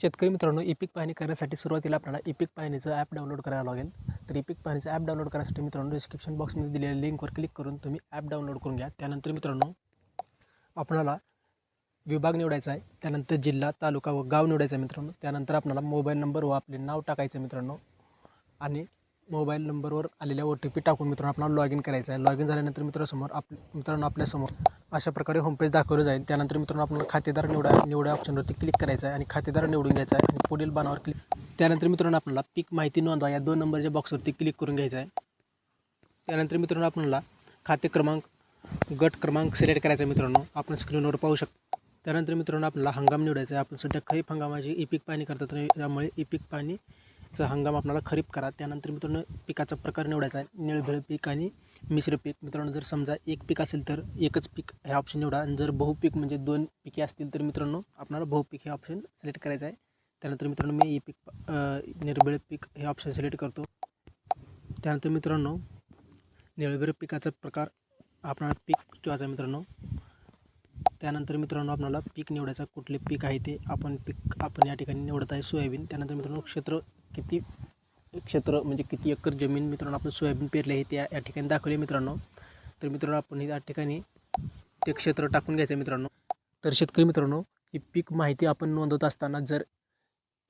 शेतकरी मित्रांनो इपिक पाहणी करण्यासाठी सुरुवातीला आपल्याला इपिक पाहणीचं ॲप डाउनलोड करावं लागेल. तर इपिक पाहणीचं ॲप डाउनलोड करण्यासाठी मित्रांनो डिस्क्रिप्शन बॉक्समध्ये दिलेल्या लिंकवर क्लिक करून तुम्ही ॲप डाउनलोड करून घ्या. त्यानंतर मित्रांनो आपणाला विभाग निवडायचा आहे. त्यानंतर जिल्हा तालुका व गाव निवडायचा आहे मित्रांनो. त्यानंतर आपल्याला मोबाईल नंबर व आपले नाव टाकायचं मित्रांनो. आणि मोबाईल नंबरवर आलेल्या ओ टी पी टाकून मित्रांनो आपल्याला लॉग इन करायचं आहे. लॉग इन झाल्यानंतर मित्रांसमोर आप मित्रांनो आपल्यासमोर अशा प्रकारे होमपेज दाखवलं जाईल. त्यानंतर मित्रांनो आपल्याला खातेदार निवडा निवडा ऑप्शनवरती क्लिक करायचं आहे आणि खातेदार निवडून घ्यायचा आहे आणि पुढील बाणावर क्लिक त्यानंतर मित्रांनो आपल्याला पीक माहिती नोंदवा. या दोन नंबरच्या बॉक्सवरती क्लिक करून घ्यायचं आहे. त्यानंतर मित्रांनो आपल्याला खाते क्रमांक गट क्रमांक सिलेक्ट करायचा आहे मित्रांनो. आपण स्क्रीनवर पाहू शकतो. त्यानंतर मित्रांनो आपल्याला हंगाम निवडायचा आहे. आपण सध्या खरीप हंगामाची ई पीक पाणी करतात त्यामुळे ई पीक चा हंगाम आपल्याला खरीप करा. त्यानंतर मित्रांनो पिकाचा प्रकार निवडायचा आहे. निळभिळ पीक आणि मिश्र पीक. मित्रांनो जर समजा एक पीक असेल तर एकच पीक हे ऑप्शन निवडा. आणि जर बहुपीक म्हणजे दोन पिके असतील तर मित्रांनो आपल्याला बहुपीक हे ऑप्शन सिलेक्ट करायचं आहे. त्यानंतर मित्रांनो मी ई पीक निर्भळ पीक हे ऑप्शन सिलेक्ट करतो. त्यानंतर मित्रांनो निळभळ पिकाचा प्रकार आपणाला पीक ठेवायचा आहे मित्रांनो. त्यानंतर मित्रांनो आपल्याला पीक निवडायचं कुठले पीक आहे ते आपण पीक आपण या ठिकाणी निवडत आहे. सोयाबीन. त्यानंतर मित्रांनो क्षेत्र किती क्षेत्र म्हणजे किती एकर जमीन मित्रांनो आपण सोयाबीन पेरले आहे ते या ठिकाणी दाखवले मित्रांनो. तर मित्रांनो आपण या ठिकाणी ते क्षेत्र टाकून घ्यायचं आहे मित्रांनो. तर शेतकरी मित्रांनो ही पीक माहिती आपण नोंदवत असताना जर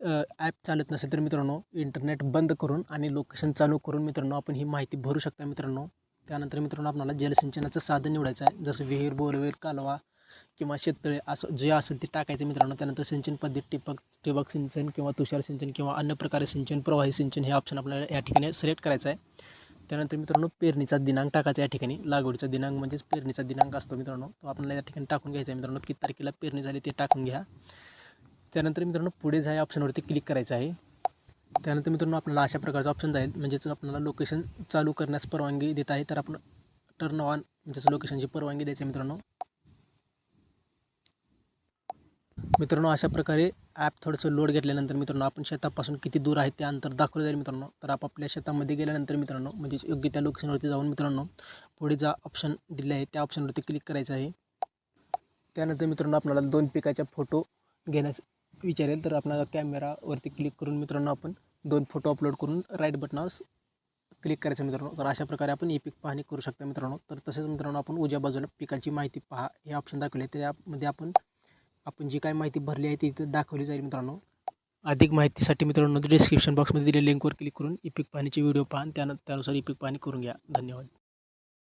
ॲप चालत नसेल तर मित्रांनो इंटरनेट बंद करून आणि लोकेशन चालू करून मित्रांनो आपण ही माहिती भरू शकता मित्रांनो. त्यानंतर मित्रांनो आपल्याला जलसिंचनाचं साधन निवडायचं आहे. जसं विहीर बोरवेल कालवा किंवा शेततळे असं जे असेल ते टाकायचं मित्रांनो. त्यानंतर सिंचन पद्धत टिपक ठिबक सिंचन किंवा तुषार सिंचन किंवा अन्य प्रकारे सिंचन प्रवाही सिंचन हे ऑप्शन आपल्याला या ठिकाणी सिलेक्ट करायचं आहे. त्यानंतर मित्रांनो पेरणीचा दिनांक टाकायचा या ठिकाणी. लागवडीचा दिनांक म्हणजेच पेरणीचा दिनांक असतो मित्रांनो. तो आपल्याला या ठिकाणी टाकून घ्यायचा आहे मित्रांनो. किती तारखेला पेरणी झाली ते टाकून घ्या. त्यानंतर मित्रांनो पुढे जा या ऑप्शनवरती क्लिक करायचं आहे. त्यानंतर मित्रांनो आपल्याला अशा प्रकारचं ऑप्शन जाईल म्हणजेच आपल्याला लोकेशन चालू करण्यास परवानगी देत आहे तर आपण टर्न ऑन म्हणजेच लोकेशनची परवानगी द्यायची मित्रांनो. मित्रांनो अशा प्रकारे ॲप थोडंसं लोड घेतल्यानंतर मित्रांनो आपण शेतापासून किती दूर आहे ते अंतर दाखवलं जाईल मित्रांनो. तर आपापल्या शेतामध्ये गेल्यानंतर मित्रांनो म्हणजे योग्य त्या लोकेशनवरती जाऊन मित्रांनो पुढे जा ऑप्शन दिले आहे त्या ऑप्शनवरती क्लिक करायचं आहे. त्यानंतर मित्रांनो आपल्याला दोन पिकाच्या फोटो घेण्यास विचारेल. तर आपल्याला कॅमेरावरती क्लिक करून मित्रांनो आपण दोन फोटो अपलोड करून राईट बटनावर क्लिक करायचं मित्रांनो. तर अशा प्रकारे आपण ई पीक पाहणी करू शकता मित्रांनो. तर तसेच मित्रांनो आपण उज्या बाजूला पिकाची माहिती पहा. हे ऑप्शन दाखवले त्यामध्ये आपण आपण जी काय माहिती भरली आहे ती इथं दाखवली जाईल मित्रांनो. अधिक माहितीसाठी मित्रांनो डिस्क्रिप्शन बॉक्समध्ये दिलेल्या लिंकवर क्लिक करून इपिक पाण्याची व्हिडिओ पहा आणि त्यानं त्यानुसार इपिक पाणी करून घ्या. धन्यवाद.